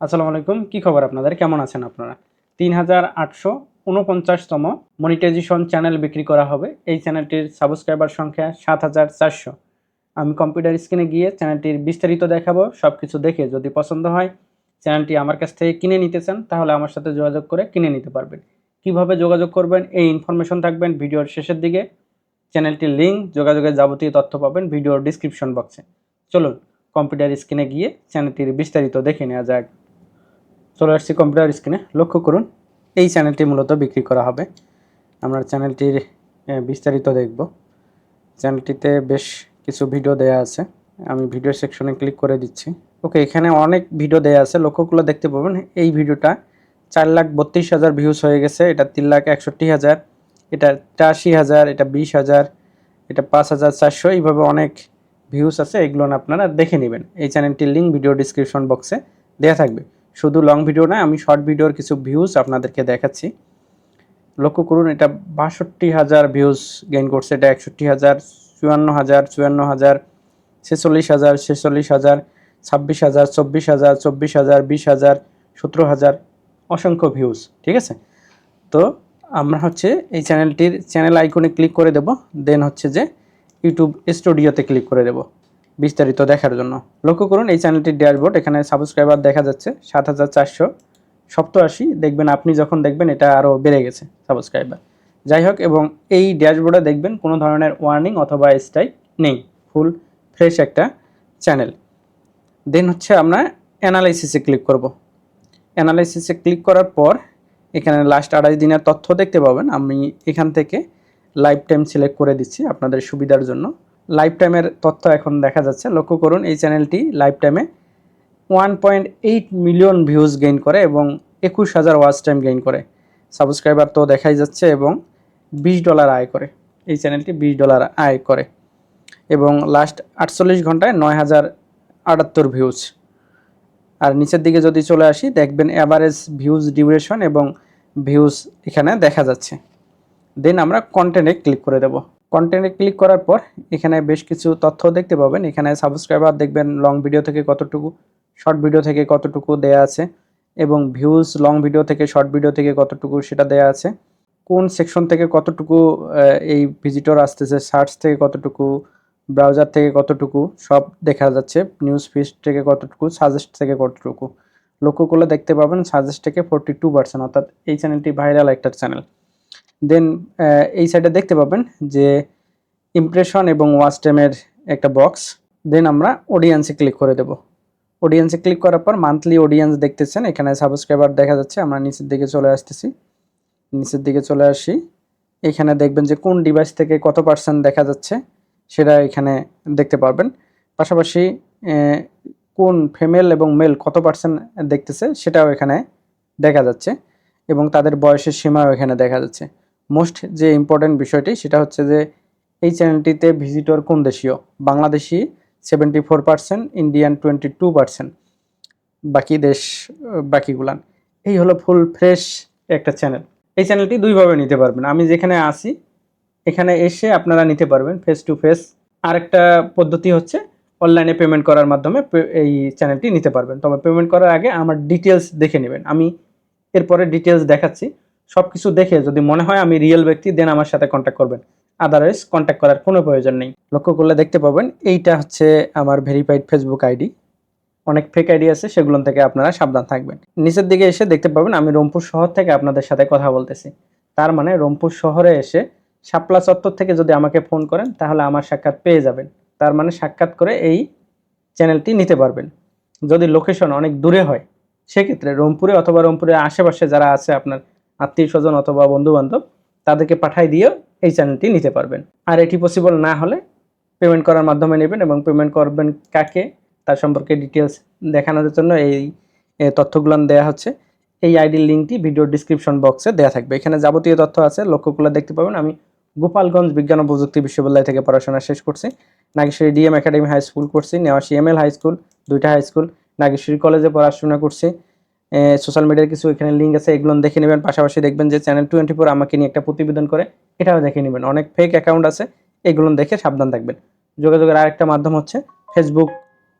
আসসালামু আলাইকুম, কি খবর আপনাদের? কেমন আছেন আপনারা? তিন হাজার আটশো উনপঞ্চাশতম মনিটাইজেশন চ্যানেল বিক্রি করা হবে। এই চ্যানেলটির সাবস্ক্রাইবার সংখ্যা সাত হাজার চারশো। আমি কম্পিউটার স্ক্রিনে গিয়ে চ্যানেলটির বিস্তারিত দেখাবো সব কিছু দেখে যদি পছন্দ হয় চ্যানেলটি আমার কাছ থেকে কিনে নিতে চান, তাহলে আমার সাথে যোগাযোগ করে কিনে নিতে পারবেন। কীভাবে যোগাযোগ করবেন, এই ইনফরমেশন থাকবেন ভিডিওর শেষের দিকে। চ্যানেলটির লিঙ্ক যোগাযোগের যাবতীয় তথ্য পাবেন ভিডিওর ডিসক্রিপশন বক্সে। চলুন, কম্পিউটার স্ক্রিনে গিয়ে চ্যানেলটির বিস্তারিত দেখে নেওয়া যাক। চলে আসছি কম্পিউটার স্ক্রিনে লক্ষ্য করুন, এই চ্যানেলটি মূলত বিক্রি করা হবে। আমরা চ্যানেলটির বিস্তারিত দেখব। চ্যানেলটিতে বেশ কিছু ভিডিও দেয়া আছে। আমি ভিডিও সেকশনে ক্লিক করে দিচ্ছি। ওকে এখানে অনেক ভিডিও দেয়া আছে। লক্ষ্যগুলো দেখতে পাবেন। এই ভিডিওটা চার লাখ বত্রিশ হাজার ভিউজ হয়ে গেছে। এটা তিন লাখ একষট্টি হাজার, এটা আশি হাজার, এটা বিশ হাজার, এটা পাঁচ হাজার চারশো। এইভাবে অনেক ভিউজ আছে। এগুলো আপনারা দেখে নেবেন। এই চ্যানেলটির লিঙ্ক ভিডিও ডিসক্রিপশন বক্সে দেওয়া থাকবে। শুধু লং ভিডিও নয়, আমি শর্ট ভিডিওর কিছু ভিউজ আপনাদেরকে দেখাচ্ছি। লক্ষ্য করুন, এটা বাষট্টি হাজার ভিউজ গেইন করছে, এটা একষট্টি হাজার, চুয়ান্ন হাজার চুয়ান্ন হাজার, ছেচল্লিশ হাজার ছেচল্লিশ হাজার, ছাব্বিশ হাজার, চব্বিশ হাজার চব্বিশ হাজার, বিশ হাজার, সতেরো হাজার অসংখ্য ভিউজ ঠিক আছে? তো আমরা হচ্ছে এই চ্যানেলটির চ্যানেল আইকনে ক্লিক করে দেব দেন হচ্ছে যে ইউটিউব স্টুডিওতে ক্লিক করে দেব। বিস্তারিত দেখার জন্য। লক্ষ্য করুন, এই চ্যানেলটির ড্যাশবোর্ড এখানে সাবস্ক্রাইবার দেখা যাচ্ছে, সাত হাজার চারশো সপ্তআশি। দেখবেন আপনি যখন দেখবেন, এটা আরও বেড়ে গেছে সাবস্ক্রাইবার যাই হোক, এবং এই ড্যাশবোর্ডে দেখবেন কোনো ধরনের ওয়ার্নিং অথবা স্ট্রাইক নেই। ফুল ফ্রেশ একটা চ্যানেল দেন হচ্ছে আমরা অ্যানালাইসিসে ক্লিক করব। অ্যানালাইসিসে ক্লিক করার পর, এখানে লাস্ট আড়াই দিনের তথ্য দেখতে পাবেন। আমি এখান থেকে লাইফ টাইম সিলেক্ট করে দিচ্ছি আপনাদের সুবিধার জন্য। লাইফ টাইমের তথ্য এখন দেখা যাচ্ছে। লক্ষ্য করুন, এই চ্যানেলটি লাইফ টাইমে one point eight million views gain করে এবং একুশ হাজার ওয়াচ টাইম গেইন করে। সাবস্ক্রাইবার তো দেখাই যাচ্ছে এবং বিশ ডলার আয় করে। এই চ্যানেলটি বিশ ডলার আয় করে। এবং লাস্ট আটচল্লিশ ঘন্টায় নয় হাজার আটাত্তর ভিউজ আর নিচের দিকে যদি চলে আসি, দেখবেন অ্যাভারেজ ভিউজ ডিউরেশন এবং ভিউজ এখানে দেখা যাচ্ছে। দেন আমরা কন্টেন্টে ক্লিক করে দেব। কন্টেন্টে ক্লিক করার পর এখানে বেশ কিছু তথ্য দেখতে পাবেন। এখানে সাবস্ক্রাইবার দেখবেন লং ভিডিও থেকে কতটুকু শর্ট ভিডিও থেকে কতটুকু দেয়া আছে এবং ভিউজ লং ভিডিও থেকে শর্ট ভিডিও থেকে কতটুকু সেটা দেয়া আছে। কোন সেকশন থেকে কতটুকু এই ভিজিটর আসতেছে সার্চ থেকে কতটুকু ব্রাউজার থেকে কতটুকু, সব দেখা যাচ্ছে। নিউজ ফিড থেকে কতটুকু সাজেস্ট থেকে কতটুকু। লক্ষ্য করলে দেখতে পাবেন সাজেস্ট থেকে ফোরটি টু পার্সেন্ট অর্থাৎ এই চ্যানেলটি ভাইরাল একটা চ্যানেল দেন এই সাইডে দেখতে পাবেন যে ইমপ্রেশন এবং ওয়াচ টাইমের একটা বক্স দেন আমরা অডিয়েন্সে ক্লিক করে দেব। অডিয়েন্সে ক্লিক করার পর মান্থলি অডিয়েন্স দেখতেছেন। এখানে সাবস্ক্রাইবার দেখা যাচ্ছে। আমরা নিচের দিকে চলে আসতেছি। নিচের দিকে চলে আসি। এখানে দেখবেন যে কোন ডিভাইস থেকে কত পার্সেন্ট দেখা যাচ্ছে সেটা এখানে দেখতে পারবেন। পাশাপাশি কোন ফিমেল এবং মেল কত পার্সেন্ট দেখতেছে সেটাও এখানে দেখা যাচ্ছে এবং তাদের বয়সের সীমাও এখানে দেখা যাচ্ছে। মোস্ট যে ইম্পর্টেন্ট বিষয়টি সেটা হচ্ছে যে এই চ্যানেলটিতে ভিজিটর কোন দেশীয়? Bangladeshi seventy four percent Indian twenty two percent বাকি দেশ, বাকিগুলান। এই হলো ফুল ফ্রেশ একটা চ্যানেল এই চ্যানেলটি দুইভাবে নিতে পারবেন। আমি যেখানে আসি এখানে এসে আপনারা নিতে পারবেন ফেস টু ফেস আরেকটা পদ্ধতি হচ্ছে অনলাইনে পেমেন্ট করার মাধ্যমে এই চ্যানেলটি নিতে পারবেন। তবে পেমেন্ট করার আগে আমার ডিটেলস দেখে নেবেন। আমি এরপরে ডিটেলস দেখাচ্ছি। সব কিছু দেখে যদি মনে হয় আমি রিয়েল ব্যক্তি দেন আমার সাথে কন্ট্যাক্ট করবেন। আদারওয়াইজ কন্ট্যাক্ট করার কোনো প্রয়োজন নেই। লক্ষ্য করলে দেখতে পাবেন, এইটা হচ্ছে আমার ভেরিফাইড ফেসবুক আইডি অনেক ফেক আইডি আছে, সেগুলো থেকে আপনারা সাবধান থাকবেন। নিচের দিকে এসে দেখতে পাবেন, আমি রংপুর শহর থেকে আপনাদের সাথে কথা বলতেছি। তার মানে রংপুর শহরে এসে শাপলা চত্বর থেকে যদি আমাকে ফোন করেন, তাহলে আমার সাক্ষাৎ পেয়ে যাবেন। তার মানে সাক্ষাৎ করে এই চ্যানেলটি নিতে পারবেন। যদি লোকেশন অনেক দূরে হয়, সেক্ষেত্রে রংপুরে অথবা রংপুরের আশেপাশে যারা আছে আপনার আত্মীয় স্বজন অথবা বন্ধু বান্ধব তাদেরকে পাঠাই দিয়েও এই চ্যানেলটি নিতে পারবেন। আর এটি পসিবল না হলে পেমেন্ট করার মাধ্যমে নেবেন এবং পেমেন্ট করবেন কাকে, তার সম্পর্কে ডিটেলস দেখানোর জন্য এই তথ্যগুলো দেওয়া হচ্ছে। এই আইডির লিঙ্কটি ভিডিও ডিসক্রিপশন বক্সে দেওয়া থাকবে। এখানে যাবতীয় তথ্য আছে, লক্ষ্যগুলো দেখতে পাবেন। আমি গোপালগঞ্জ বিজ্ঞান ও প্রযুক্তি বিশ্ববিদ্যালয় থেকে পড়াশোনা শেষ করছি। Nageshwari DM academy high school করছি Newashi M L high school, দুইটা হাই স্কুল, নাগেশ্বরী কলেজে পড়াশোনা করছি। সোশ্যাল মিডিয়ার কিছু এখানে লিঙ্ক আছে, এগুলো দেখে নেবেন। পাশাপাশি দেখবেন যে চ্যানেল টোয়েন্টি ফোর আমাকে নিয়ে একটা প্রতিবেদন করে, এটাও দেখে নেবেন। অনেক ফেক অ্যাকাউন্ট আছে, এগুলো দেখে সাবধান থাকবেন। যোগাযোগের আরেকটা মাধ্যম হচ্ছে ফেসবুক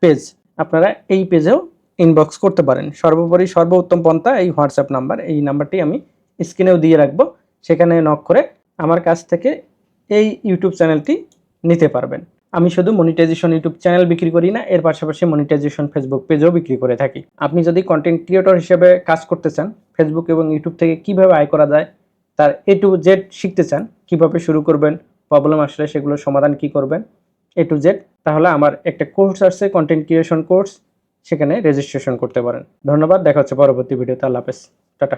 পেজ আপনারা এই পেজেও ইনবক্স করতে পারেন। সর্বোপরি সর্বোত্তম পন্থা এই হোয়াটসঅ্যাপ নাম্বার এই নাম্বারটি আমি স্ক্রিনেও দিয়ে রাখব। সেখানে নক করে আমার কাছ থেকে এই ইউটিউব চ্যানেলটি নিতে পারবেন। আমি শুধু মনিটাইজেশন ইউটিউব চ্যানেল বিক্রি করি না, এর পাশাপাশি মনিটাইজেশন ফেসবুক পেজও বিক্রি করে থাকি। আপনি যদি কন্টেন্ট ক্রিয়েটর হিসেবে কাজ করতে চান ফেসবুক এবং ইউটিউব থেকে কীভাবে আয় করা যায়, তার এ টু জেড শিখতে চান, কীভাবে শুরু করবেন প্রবলেম আসলে সেগুলোর সমাধান কি করবেন এ টু জেড তাহলে আমার একটা কোর্স আছে কন্টেন্ট ক্রিয়েশন কোর্স সেখানে রেজিস্ট্রেশন করতে পারেন। ধন্যবাদ, দেখা হচ্ছে পরবর্তী ভিডিওতে, আল্লাহ হাফেজ, টাটা।